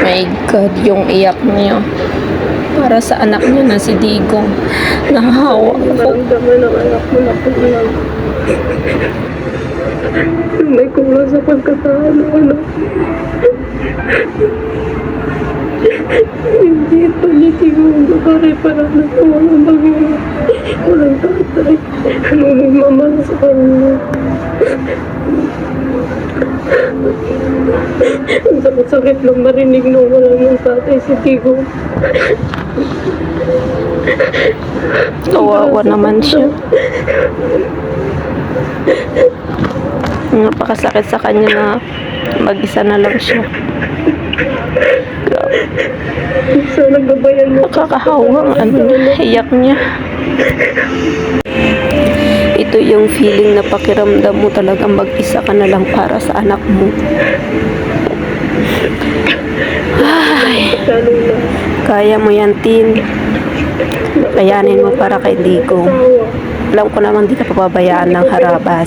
My God, yung iyak niya. Para sa anak niya na si Digong. Nahahawa ako. Maramdaman ng anak mo na kulang. Yung may kulang sa pagkatao ng anak. Hindi ito niya siguro kare para na walang magulang. Walang tatay. Walang mama sa kanya. Ang sakit-sakit lang marinig na wala ng tatay si Tigo. Kawawa naman siya. Napakasakit sa kanya na mag-isa na lang siya. Sana gabayan mo. Nakakahawa ang ano iyak niya. Ito yung feeling na pakiramdam mo talaga mag-isa ka na lang para sa anak mo. Ay, kaya mo yan, Tin. Kayanin mo para kay. Asawa. Alam ko naman di ka pababayaan ng harabas.